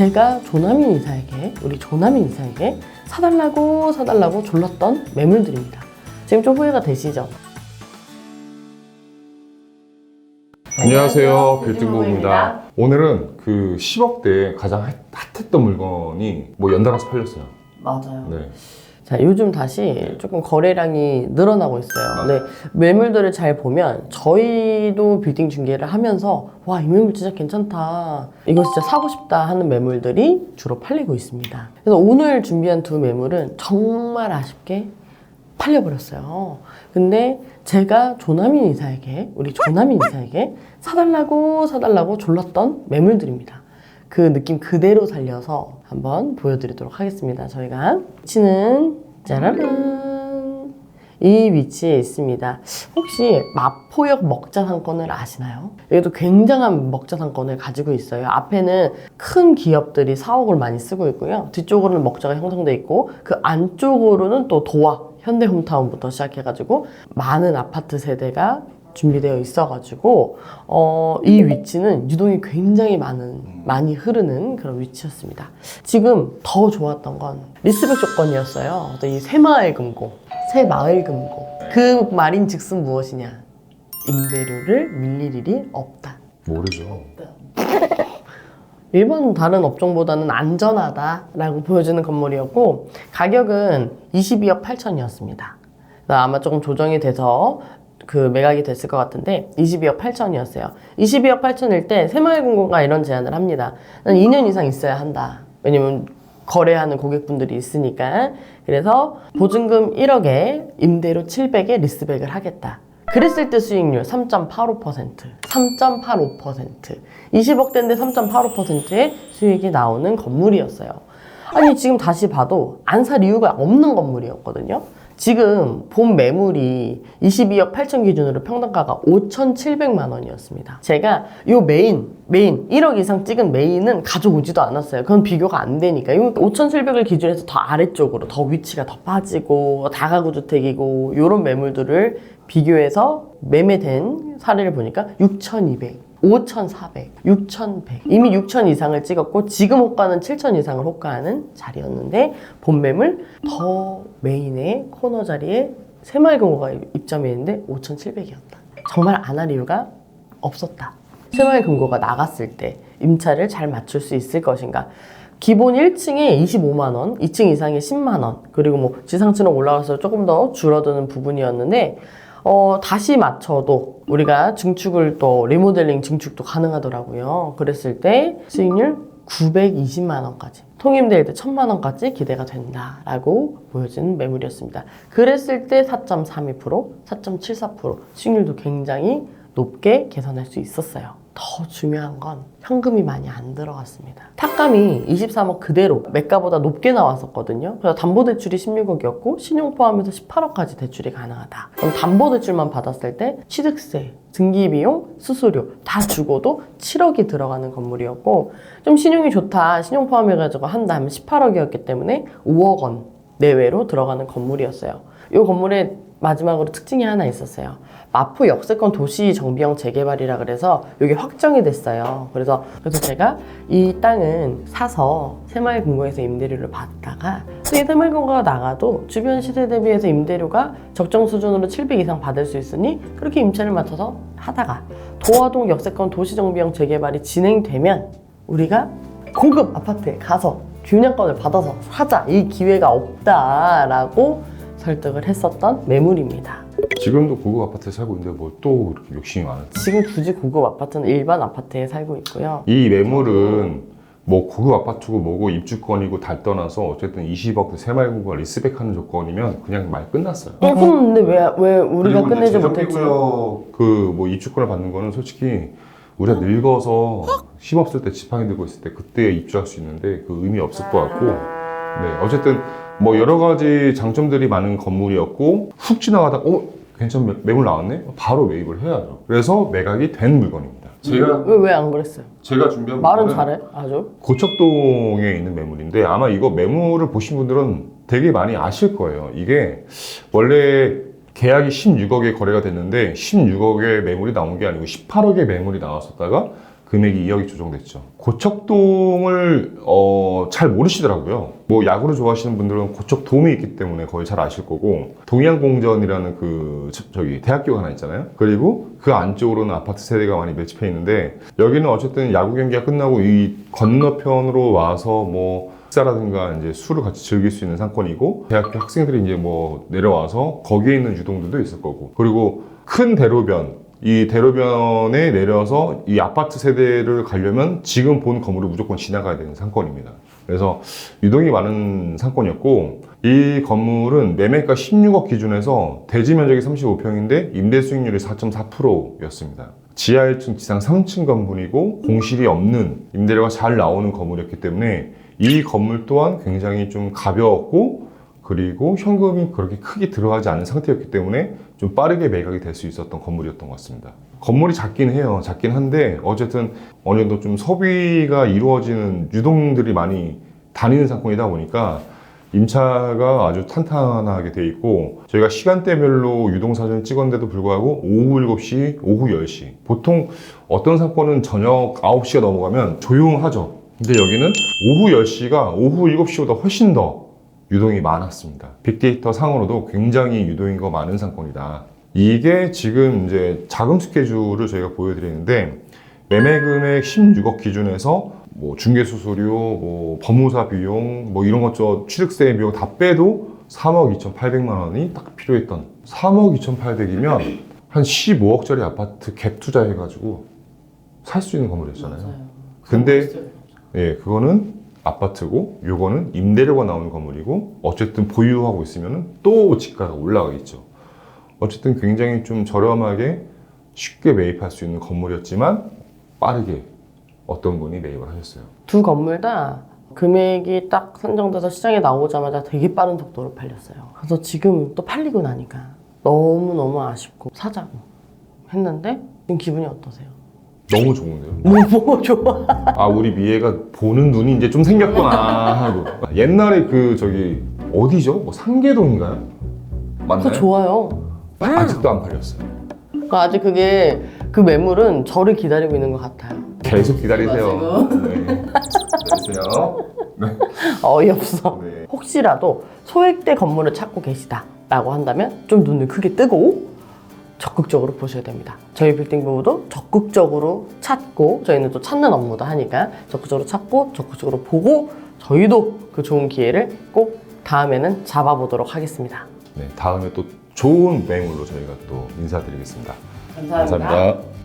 제가 조나민 이사에게 우리 조나민 이사에게 사달라고 사달라고 졸랐던 매물들입니다. 지금 좀 후회가 되시죠? 안녕하세요. 빌딩부입니다. 오늘은 그 10억대에 가장 핫- 핫했던 물건이 뭐 연달아서 팔렸어요. 맞아요. 네. 자, 요즘 다시 조금 거래량이 늘어나고 있어요. 네, 매물들을 잘 보면 저희도 빌딩 중개를 하면서 와, 이 매물 진짜 괜찮다. 이거 진짜 사고 싶다 하는 매물들이 주로 팔리고 있습니다. 그래서 오늘 준비한 두 매물은 정말 아쉽게 팔려버렸어요. 근데 제가 조나민 이사에게, 우리 조나민 이사에게 사달라고 사달라고 졸랐던 매물들입니다. 그 느낌 그대로 살려서 한번 보여드리도록 하겠습니다. 저희가 위치는 짜라란 이 위치에 있습니다. 혹시 마포역 먹자 상권을 아시나요? 여기도 굉장한 먹자 상권을 가지고 있어요. 앞에는 큰 기업들이 사옥을 많이 쓰고 있고요. 뒤쪽으로는 먹자가 형성돼 있고 그 안쪽으로는 또 도화 현대홈타운부터 시작해가지고 많은 아파트 세대가 준비되어 있어가지고 어, 이 위치는 유동이 굉장히 많은 많이 흐르는 그런 위치였습니다. 지금 더 좋았던 건 리스백 조건이었어요. 어떤 이 새마을 금고, 새마을 금고 그 말인 즉슨 무엇이냐? 임대료를 밀릴 일이 없다. 모르죠. 일반 다른 업종보다는 안전하다라고 보여주는 건물이었고 가격은 22억 8천이었습니다. 아마 조금 조정이 돼서 그 매각이 됐을 것 같은데 22억 8천이었어요. 22억 8천일 때 새마을금고가 이런 제안을 합니다. 난 2년 이상 있어야 한다. 왜냐면 거래하는 고객분들이 있으니까. 그래서 보증금 1억에 임대료 700에 리스백을 하겠다. 그랬을 때 수익률 3.85%, 3.85%, 20억 대인데 3.85%의 수익이 나오는 건물이었어요. 아니, 지금 다시 봐도 안 살 이유가 없는 건물이었거든요. 지금 본 매물이 22억 8천 기준으로 평당가가 5,700만 원이었습니다. 제가 요 메인, 메인 1억 이상 찍은 메인은 가져오지도 않았어요. 그건 비교가 안 되니까. 요 5,700을 기준해서 더 아래쪽으로 더 위치가 더 빠지고 다가구 주택이고 요런 매물들을 비교해서 매매된 사례를 보니까 6,200. 5,400, 6,100. 이미 6,000 이상을 찍었고 지금 호가는 7,000 이상을 호가하는 자리였는데 본 매물 더 메인의 코너 자리에 새마을금고가 입점해 있는데 5,700이었다. 정말 안 할 이유가 없었다. 새마을금고가 나갔을 때 임차를 잘 맞출 수 있을 것인가? 기본 1층에 25만 원, 2층 이상에 10만 원, 그리고 뭐 지상층은 올라가서 조금 더 줄어드는 부분이었는데 어, 다시 맞춰도 우리가 증축을 또 리모델링 증축도 가능하더라고요. 그랬을 때 수익률 920만 원까지 통임될 때 1000만 원까지 기대가 된다라고 보여지는 매물이었습니다. 그랬을 때 4.32%, 4.74% 수익률도 굉장히 높게 개선할 수 있었어요. 더 중요한 건 현금이 많이 안 들어갔습니다. 탁감이 23억 그대로 매가보다 높게 나왔었거든요. 그래서 담보대출이 16억이었고 신용 포함해서 18억까지 대출이 가능하다. 그럼 담보대출만 받았을 때 취득세, 등기비용, 수수료 다 주고도 7억이 들어가는 건물이었고 좀 신용이 좋다, 신용 포함해가지고 한다 하면 18억이었기 때문에 5억 원 내외로 들어가는 건물이었어요. 이 건물의 마지막으로 특징이 하나 있었어요. 마포 역세권 도시 정비형 재개발이라 그래서 이게 확정이 됐어요. 그래서 그래서 제가 이 땅은 사서 새마을 금고에서 임대료를 받다가 또 이 새마을 금고가 나가도 주변 시세 대비해서 임대료가 적정 수준으로 700 이상 받을 수 있으니 그렇게 임차를 맡아서 하다가 도화동 역세권 도시 정비형 재개발이 진행되면 우리가 고급 아파트에 가서 균형권을 받아서 사자 이 기회가 없다라고 설득을 했었던 매물입니다. 지금도 고급 아파트에 살고 있는데 뭐 또 이렇게 욕심이 많을지. 지금 굳이 고급 아파트는 일반 아파트에 살고 있고요. 이 매물은 뭐 고급 아파트고 뭐고 입주권이고 다 떠나서 어쨌든 20억 새마을금고가 리스백하는 조건이면 그냥 말 끝났어요. 어, 그럼 근데 왜, 왜 우리가 끝내지 못했지? 그뭐 입주권을 받는 거는 솔직히 우리가 늙어서 힘없을 때 지팡이 들고 있을 때 그때 입주할 수 있는데 그 의미 없을 것 같고 네 어쨌든 뭐 여러 가지 장점들이 많은 건물이었고 훅 지나가다 어 괜찮은 매- 매물 나왔네 바로 매입을 해야죠 그래서 매각이 된 물건입니다 제가 왜 왜 안 그랬어요? 제가 준비한 말은 물건은 잘해 아주. 고척동에 있는 매물인데 아마 이거 매물을 보신 분들은 되게 많이 아실 거예요. 이게 원래 계약이 16억에 거래가 됐는데 16억의 매물이 나온 게 아니고 18억의 매물이 나왔었다가 금액이 2억이 조정됐죠. 고척돔을 어, 잘 모르시더라고요. 뭐 야구를 좋아하시는 분들은 고척돔이 있기 때문에 거의 잘 아실 거고 동양공전이라는 그 저- 저기 대학교가 하나 있잖아요. 그리고 그 안쪽으로는 아파트 세대가 많이 밀집해 있는데 여기는 어쨌든 야구 경기가 끝나고 이 건너편으로 와서 뭐 식사라든가 이제 술을 같이 즐길 수 있는 상권이고 대학교 학생들이 이제 뭐 내려와서 거기에 있는 유동들도 있을 거고 그리고 큰 대로변 이 대로변에 내려서 이 아파트 세대를 가려면 지금 본 건물을 무조건 지나가야 되는 상권입니다. 그래서 유동이 많은 상권이었고 이 건물은 매매가 16억 기준에서 대지 면적이 35평인데 임대 수익률이 4.4%였습니다. 지하 1층, 지상 3층 건물이고 공실이 없는 임대료가 잘 나오는 건물이었기 때문에 이 건물 또한 굉장히 좀 가벼웠고 그리고 현금이 그렇게 크게 들어가지 않은 상태였기 때문에 좀 빠르게 매각이 될 수 있었던 건물이었던 것 같습니다. 건물이 작긴 해요. 작긴 한데 어쨌든 어느 정도 좀 소비가 이루어지는 유동들이 많이 다니는 상권이다 보니까 임차가 아주 탄탄하게 돼 있고 저희가 시간대별로 유동 사진을 찍었는데도 불구하고 오후 7시, 오후 10시 보통 어떤 상권은 저녁 9시가 넘어가면 조용하죠. 근데 여기는 오후 10시가 오후 7시보다 훨씬 더 유동이 많았습니다. 빅데이터 상으로도 굉장히 유동인 거 많은 상권이다. 이게 지금 이제 자금 스케줄을 저희가 보여드리는데 매매 금액 16억 기준에서 뭐 중개 수수료, 뭐 법무사 비용, 뭐 이런 것저 취득세 비용 다 빼도 3억 2,800만 원이 딱 필요했던 3억 2,800이면 한 15억짜리 아파트 갭 투자해가지고 살 수 있는 건물이었잖아요. 근데 예, 그거는 아파트고 요거는 임대료가 나오는 건물이고 어쨌든 보유하고 있으면 또 집가가 올라가겠죠. 어쨌든 굉장히 좀 저렴하게 쉽게 매입할 수 있는 건물이었지만 빠르게 어떤 분이 매입을 하셨어요. 두 건물 다 금액이 딱 선정돼서 시장에 나오자마자 되게 빠른 속도로 팔렸어요. 그래서 지금 또 팔리고 나니까 너무너무 아쉽고 사자고 했는데 지금 기분이 어떠세요? 너무 좋은데요. 뭐 보고 좋아? 아 우리 미애가 보는 눈이 이제 좀 생겼구나 하고 옛날에 그 저기 어디죠? 뭐 상계동인가요? 맞나요? 좋아요. 아직도 안 팔렸어요. 그러니까 아직 그게 그 매물은 저를 기다리고 있는 것 같아요. 계속 기다리세요. 네. 기다리세요. 네. 어이없어. 네. 혹시라도 소액대 건물을 찾고 계시다라고 한다면 좀 눈을 크게 뜨고 적극적으로 보셔야 됩니다. 저희 빌딩 부부도 적극적으로 찾고 저희는 또 찾는 업무도 하니까 적극적으로 찾고 적극적으로 보고 저희도 그 좋은 기회를 꼭 다음에는 잡아보도록 하겠습니다. 네, 다음에 또 좋은 매물로 저희가 또 인사드리겠습니다. 감사합니다.